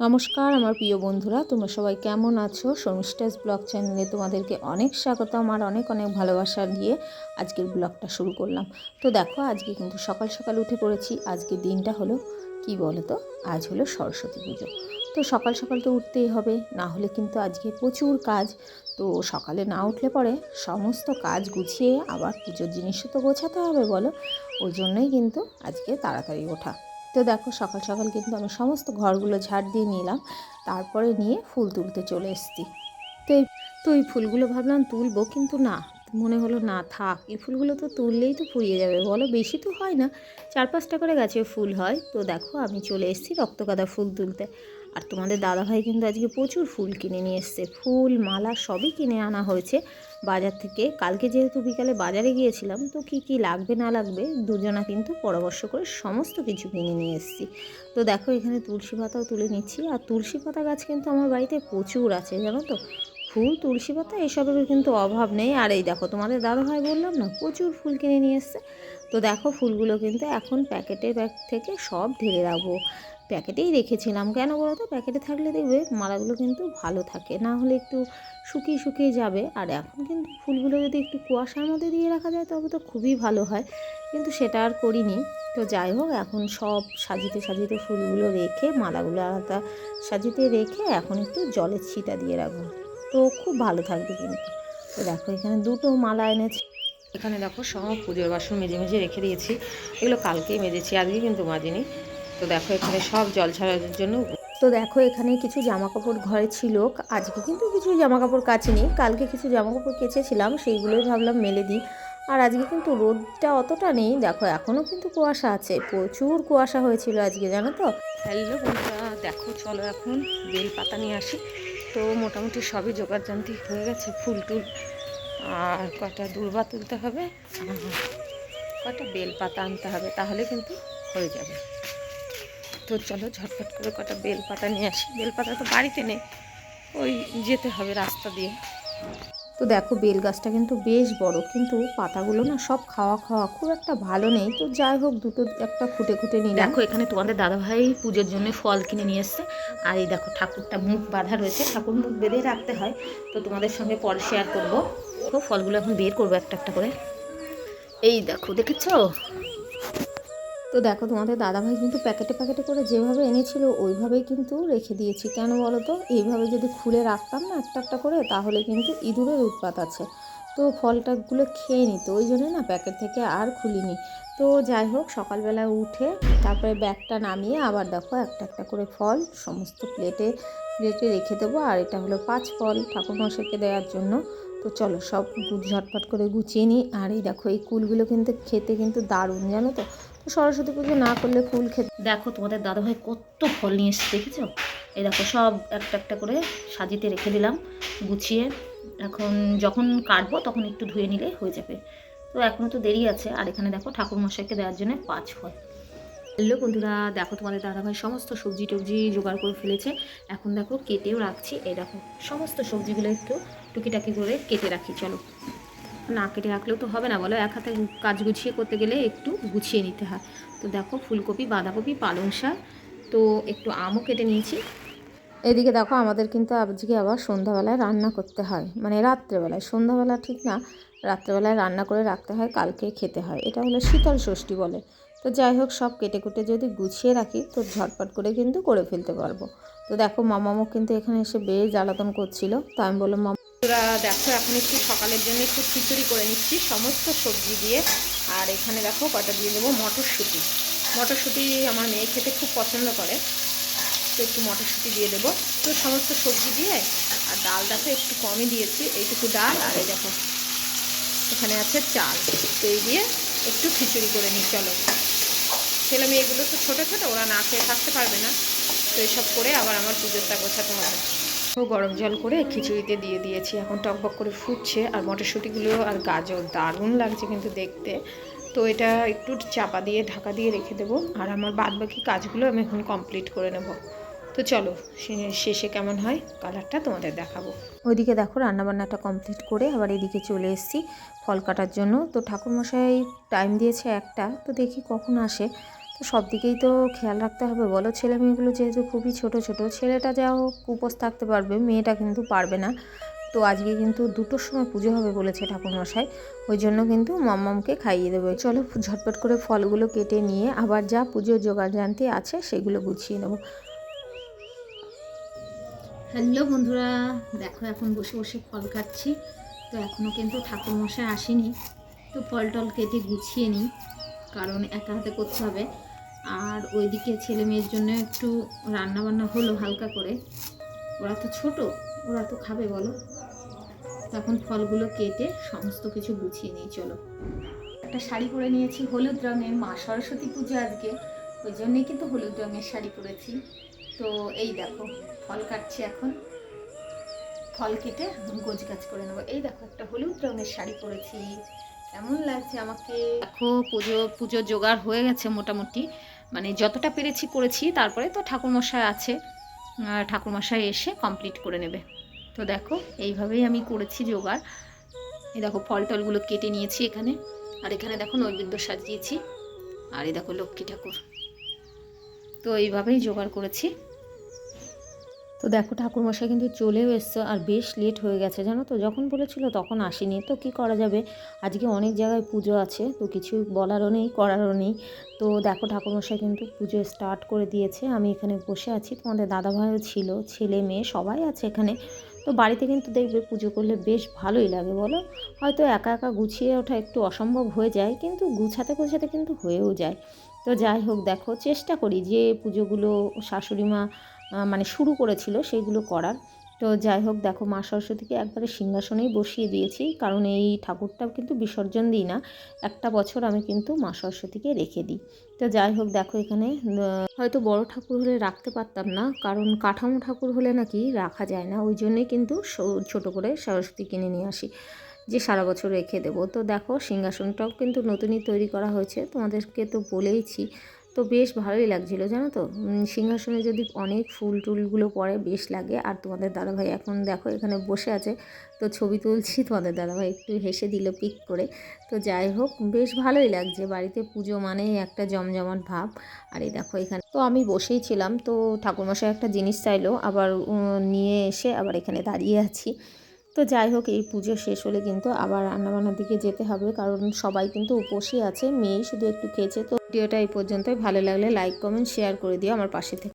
নমস্কার, আমার প্রিয় বন্ধুরা, তোমরা সবাই কেমন আছো? শর্মিষ্ঠাস ব্লগ চ্যানেলে তোমাদেরকে অনেক স্বাগতম আর অনেক অনেক ভালোবাসা দিয়ে আজকের ব্লগটা শুরু করলাম। তো দেখো, আজকে কিন্তু সকাল সকাল উঠে পড়েছি। আজকে দিনটা হলো, কি বলো তো আজ হলো সরস্বতী পুজো। তো সকাল সকাল তো উঠতেই হবে, না হলে কিন্তু আজকে প্রচুর কাজ। তো সকালে না উঠলে পরে সমস্ত কাজ গুছিয়ে আবার পুজোর জিনিসও তো গোছাতে হবে বলো। ওই জন্যই কিন্তু আজকে তাড়াতাড়ি ওঠা। তো দেখো সকাল সকাল কিন্তু আমি সমস্ত ঘরগুলো ঝাড় দিয়ে নিলাম, তারপরে নিয়ে ফুল তুলতে চলে এসছি। তো এই তো এই ফুলগুলো ভাবলাম তুলবো, কিন্তু না। মনে হলো, না থাক, এই ফুলগুলো তো তুললেই তো ফুরিয়ে যাবে। বলো, বেশি তো হয় না চার পাঁচটা করে গাছে ফুল হয়। তো দেখো, আমি চলে এসেছি রক্তগাঁদা ফুল তুলতে। আর তোমাদের দাদাভাই কিন্তু আজকে প্রচুর ফুল কিনে নিয়ে এসছে। ফুল, মালা সবই কিনে আনা হয়েছে বাজার থেকে। কালকে যেহেতু বিকালে বাজারে গিয়েছিলাম, তো কি কি লাগবে, না লাগবে, দুজনা কিন্তু পরামর্শ করে সমস্ত কিছু কিনে নিয়ে এসেছি। তো দেখো, এখানে তুলসী পাতাও তুলে নিচ্ছি। আর তুলসী পাতা গাছ কিন্তু আমার বাড়িতে প্রচুর আছে, জানো তো? ফুল, তুলসী পাতা এসবের কিন্তু অভাব নেই। আর এই দেখো, তোমাদের দাদাভাই বললাম না, প্রচুর ফুল কিনে নিয়ে এসছে। তো দেখো, ফুলগুলো কিন্তু এখন প্যাকেটের ব্যাগ থেকে সব ঢেলে রাখব। প্যাকেটেই রেখেছিলাম। কেন বলো তো? প্যাকেটে থাকলে দেখবে মালাগুলো কিন্তু ভালো থাকে। না হলে একটু শুকিয়ে শুকিয়ে যাবে। আর এখন কিন্তু ফুলগুলো যদি একটু কুয়াশার মধ্যে দিয়ে রাখা যায়, তবে তো খুবই ভালো হয়। কিন্তু সেটা আর করিনি। তো যাই হোক, এখন সব সাজিতে সাজিতে ফুলগুলো রেখে, মালাগুলো আলাদা সাজিতে রেখে এখন একটু জলের ছিটা দিয়ে রাখব। তো খুব ভালো থাকবে কিন্তু। তো দেখো এখানে দুটো মালা এনেছি। এখানে দেখো সব পুজোর বাসন মেজে মেজে রেখে দিয়েছি। এগুলো কালকেই মেজেছি আজকে কিন্তু মাজিনি। তো দেখো এখানে সব জল ছাড়ার জন্য তো দেখো এখানে কিছু জামা কাপড় ঘরে ছিল। আজকে কিন্তু কিছু জামা কাপড় কাচিনি। কালকে কিছু জামা কাপড় কেচেছিলাম সেইগুলোই ভাবলাম মেলে দিই। আর আজকে কিন্তু রোদটা অতটা নেই। দেখো এখনও কিন্তু কুয়াশা আছে। প্রচুর কুয়াশা হয়েছিল আজকে জানো তো? হ্যালো বন্ধুরা দেখো চলো এখন বেল পাতা নিয়ে আসি। তো মোটামুটি সবই জোগাড় জানতি হয়ে গেছে, ফুল টুল। আর কটা দূর্বা তুলতে হবে, কটা বেল পাতা আনতে হবে, তাহলে কিন্তু হয়ে যাবে। তো চলো ঝটফট করে কটা বেল পাতা নিয়ে আসি। বেল পাতা তো বাড়িতে নেই, ওই যেতে হবে রাস্তা দিয়ে। তো দেখো, বেল গাছটা কিন্তু বেশ বড়, কিন্তু পাতাগুলো না সব খাওয়া খাওয়া খুব একটা ভালো নেই। তো যাই হোক, দুটো একটা খুঁটে খুঁটে নিয়ে দেখো, এখানে তোমাদের দাদাভাই পুজোর জন্য ফল কিনে নিয়ে এসছে। আর এই দেখো, ঠাকুরটা মুখ বাঁধা রয়েছে। ঠাকুর মুখ বেঁধে রাখতে হয়। তো তোমাদের সঙ্গে পরে শেয়ার করব। তো ফলগুলো এখন বের করব একটা একটা করে। এই দেখো, দেখেছ? তো দেখো, তোমাদের দাদাভাই কিন্তু প্যাকেটে প্যাকেটে করে যেভাবে এনেছিল, ওইভাবেই কিন্তু রেখে দিয়েছি। কেন বলো তো? এইভাবে যদি খুলে রাখতাম না একটা একটা করে, তাহলে কিন্তু ইঁদুরের উৎপাত আছে। তো ফলটাগুলো খেয়ে নিত ওই জন্য না প্যাকেট থেকে আর খুলিনি। তো যাই হোক, সকালবেলা উঠে তারপরে ব্যাগটা নামিয়ে আবার দেখো একটা একটা করে ফল সমস্ত প্লেটে প্লেটে রেখে দেবো। আর এটা হলো পাঁচ ফল ঠাকুরমশাইকে দেওয়ার জন্য। তো চলো, সব ঝটপট করে গুছিয়ে নিই আর এই দেখো, এই কুলগুলো কিন্তু খেতে কিন্তু দারুণ, জানো তো তো? সরস্বতী পুজো না করলে ফুল খেতে দেখো তোমাদের দাদাভাই কত ফল নিয়ে এসছে, দেখেছ? এই দেখো সব একটা একটা করে সাজিতে রেখে দিলাম, গুছিয়ে। এখন যখন কাটবো তখন একটু ধুয়ে নিলে হয়ে যাবে। তো এখনও তো দেরি আছে, আর এখানে দেখো ঠাকুর মশাইকে দেওয়ার জন্য পাঁচ ফল। হ্যালো বন্ধুরা, দেখো তোমাদের দাদাভাই সমস্ত সবজি টবজি জোগাড় করে ফেলেছে। এখন দেখো কেটেও রাখছি, এই দেখো সমস্ত সবজিগুলো একটু টুকিটাকি করে কেটে রাখি, চলো। না কেটে রাখলেও তো হবে না, বলো। এক হাতে কাজ গুছিয়ে করতে গেলে একটু গুছিয়ে নিতে হয়। তো দেখো, ফুলকপি, বাঁধাকপি, পালং শাক, তো একটু আমও কেটে নিয়েছি। এদিকে দেখো, আমাদের কিন্তু আজকে আবার সন্ধ্যাবেলায় রান্না করতে হয়। মানে রাত্রেবেলায়, সন্ধ্যাবেলা ঠিক না, রাত্রেবেলায় রান্না করে রাখতে হয়, কালকে খেতে হয়। এটা হলো শীতল ষষ্ঠী বলে। তো যাই হোক, সব কেটে কুটে যদি গুছিয়ে রাখি, তো ঝটপট করে কিন্তু করে ফেলতে পারব। তো দেখো, মামামও কিন্তু এখানে এসে বেশ জ্বালাতন করছিল। তো আমি বললাম তোরা দেখো, এখন একটু সকালের জন্য একটু খিচুড়ি করে নিচ্ছি, সমস্ত সবজি দিয়ে। আর এখানে দেখো, কটা দিয়ে দেবো? মটরশুঁটি। মটরশুঁটি আমার মেয়ে খেতে খুব পছন্দ করে, তো একটু মটরশুঁটি দিয়ে দেবো। তো সমস্ত সবজি দিয়ে, আর ডাল দেখো, একটু কমই দিয়েছি, এইটুকু ডাল, আর এই দেখো, এখানে আছে চাল। তো এই দিয়ে একটু খিচুড়ি করে নিই, চলো। ছেলে মেয়েগুলো তো ছোটো ছোটো, ওরা না খেয়ে থাকতে পারবে না। তো এইসব করে আবার আমার পুজোরটা গোছাতে হবে। গরম জল করে খিচুড়িতে দিয়ে দিয়েছি। এখন টকবক করে ফুটছে আর মটরশুঁটিগুলো আর গাজর দারুণ লাগছে কিন্তু দেখতে। তো এটা একটু চাপা দিয়ে, ঢাকা দিয়ে রেখে দেবো আর আমার বাদ বাকি কাজগুলো আমি এখন কমপ্লিট করে নেব। তো চলো শেষে কেমন হয়? কালারটা তোমাদের দেখাবো। ওইদিকে দেখো রান্নাবান্নাটা কমপ্লিট করে আবার এদিকে চলে এসেছি ফল কাটার জন্য। তো ঠাকুরমশাই টাইম দিয়েছে একটা, তো দেখি কখন আসে। তো সব দিকেই তো খেয়াল রাখতে হবে। বলো ছেলে মেয়েগুলো যেহেতু খুবই ছোট ছোট ছেলেটা যা হোক উপোস থাকতে পারবে, মেয়েটা কিন্তু পারবে না। তো আজকে কিন্তু দুটোর সময় পুজো হবে বলেছে ঠাকুরমশাই। ওই জন্য কিন্তু মাম্মামকে খাইয়ে দেবে। চলো ঝটপট করে ফলগুলো কেটে নিয়ে আবার যা পুজোর জোগাড় জানতে আছে সেগুলো গুছিয়ে নেব। হ্যালো বন্ধুরা, দেখো এখন বসে বসে ফল খাচ্ছি তো এখনও কিন্তু ঠাকুরমশাই আসেনি। তো ফল টল কেটে গুছিয়ে নিই। কারণ একা হাতে করতে হবে। আর ওইদিকে ছেলে মেয়ের জন্য একটু রান্না বান্না হলো হালকা করে। ওরা তো ছোট, ওরা তো খাবে বলো। তখন ফলগুলো কেটে সমস্ত কিছু গুছিয়ে নিই, চলো। একটা শাড়ি পরে নিয়েছি হলুদ রঙের, মা সরস্বতী পুজো আজকে। ওই জন্যই কিন্তু হলুদ রঙের শাড়ি পরেছি। তো এই দেখো, ফল কাটছি এখন। ফল কেটে গোছ গাছ করে নেব। এই দেখো, একটা হলুদ রঙের শাড়ি পরেছি। কেমন লাগছে আমাকে? দেখো, পুজো পুজো জোগাড় হয়ে গেছে মোটামুটি। মানে যতটা পেরেছি করেছি, তারপরে তো ঠাকুরমশাই আছে। ঠাকুরমশাই এসে কমপ্লিট করে নেবে। তো দেখো, এইভাবেই আমি করেছি জোগাড়। এই দেখো ফল টলগুলো কেটে নিয়েছি এখানে। আর এখানে দেখো, নৈবেদ্য সাজিয়েছি। আর এই দেখো, লক্ষ্মী ঠাকুর। তো এইভাবেই জোগাড় করেছি। তো দেখো ঠাকুরমশাই কিন্তু চলেও এসছে আর বেশ লেট হয়ে গেছে, জানো তো? যখন বলেছিল তখন আসেনি। তো কি করা যাবে? আজকে অনেক জায়গায় পুজো আছে, তো কিছু বলারও নেই, করারও নেই। তো দেখো ঠাকুরমশাই কিন্তু পুজো স্টার্ট করে দিয়েছে। আমি এখানে বসে আছি, তোমাদের দাদাভাইও ছিল, ছেলে মেয়ে সবাই আছে এখানে। তো বাড়িতে কিন্তু দেখবে পুজো করলে বেশ ভালোই লাগে, বলো? হয়তো একা একা গুছিয়ে ওঠা একটু অসম্ভব হয়ে যায়, কিন্তু গুছাতে গুছাতে কিন্তু হয়েও যায়। তো যাই হোক, দেখো চেষ্টা করি যে পুজোগুলো শাশুড়ি মা মানে শুরু করেছিল সেইগুলো করার। তো যাই হোক, দেখো মা সরস্বতীকে একবারে সিংহাসনেই বসিয়ে দিয়েছি, কারণ এই ঠাকুরটাও কিন্তু বিসর্জন দিই না। একটা বছর আমি কিন্তু মা সরস্বতীকে রেখে দিই। তো যাই হোক, দেখো এখানে হয়তো বড় ঠাকুর হলে রাখতে পারতাম না, কারণ কাঠামো ঠাকুর হলে নাকি রাখা যায় না। ওই জন্যই কিন্তু ছোট করে সরস্বতী কিনে নিয়ে আসি, যে সারা বছর রেখে দেবো। তো দেখো, সিংহাসনটাও কিন্তু নতুনই তৈরি করা হয়েছে। তোমাদেরকে তো বলেইছি তো বেশ ভালোই লাগছিল, জানো তো? সিংহাসনে যদি অনেক ফুল টুলগুলো পরে বেশ লাগে। আর তোমাদের দাদাভাই এখন দেখো এখানে বসে আছে। তো ছবি তুলছি, তোমাদের দাদাভাই একটু হেসে দিল পিক করে। তো যাই হোক, বেশ ভালোই লাগছে। বাড়িতে পুজো মানেই একটা জমজমাট ভাব। আর এই দেখো এখানে, তো আমি বসেই ছিলাম। তো ঠাকুরমশাই একটা জিনিস চাইলো, আবার নিয়ে এসে আবার এখানে দাঁড়িয়ে আছি। তো যাই হোক, এই পুজো শেষ হলে কিন্তু আবার রান্নাবান্নার দিকে যেতে হবে। কারণ সবাই কিন্তু উপসী আছে মেয়ে শুধু একটু খেয়েছে। তো ভিডিওটা এই পর্যন্তই। ভালো লাগলে লাইক কমেন্ট শেয়ার করে দিও আমার পাশে থেকে।